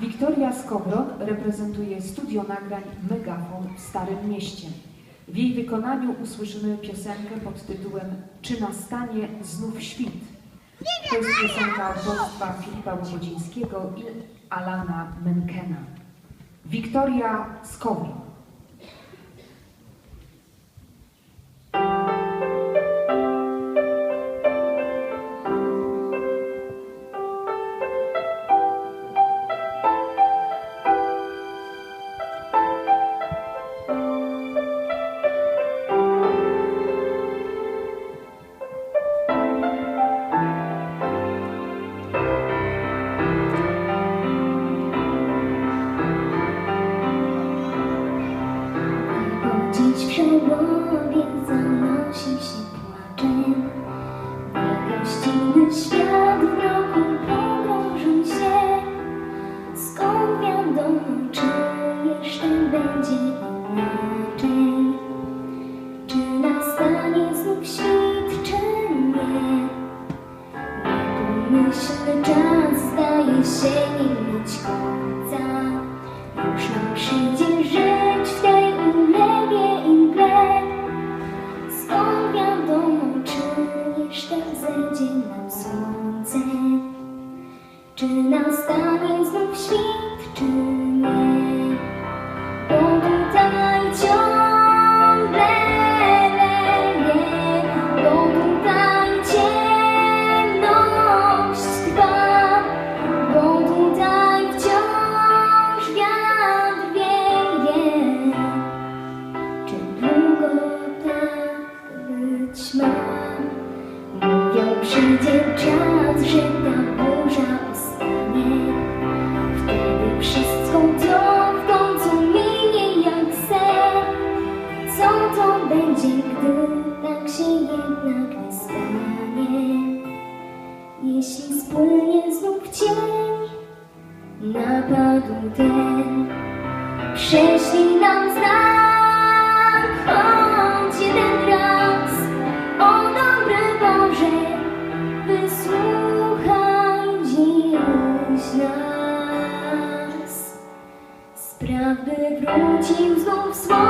Wiktoria Skowron reprezentuje studio nagrań Megafon w Starym Mieście. W jej wykonaniu usłyszymy piosenkę pod tytułem Czy nastanie znów świt? To jest piosenka autorstwa Filipa Łobodzińskiego i Alana Menkena. Wiktoria Skowron. Niepomyślny czas zdaje się nie mieć końca. Już nam przyjdzie Czy nastanie znów Spłynie znów cień Napadł ten. Prześlij nam znak Choć jeden raz. O dobry Boże Wysłuchaj dziś nas. Spraw by wrócił znów słońce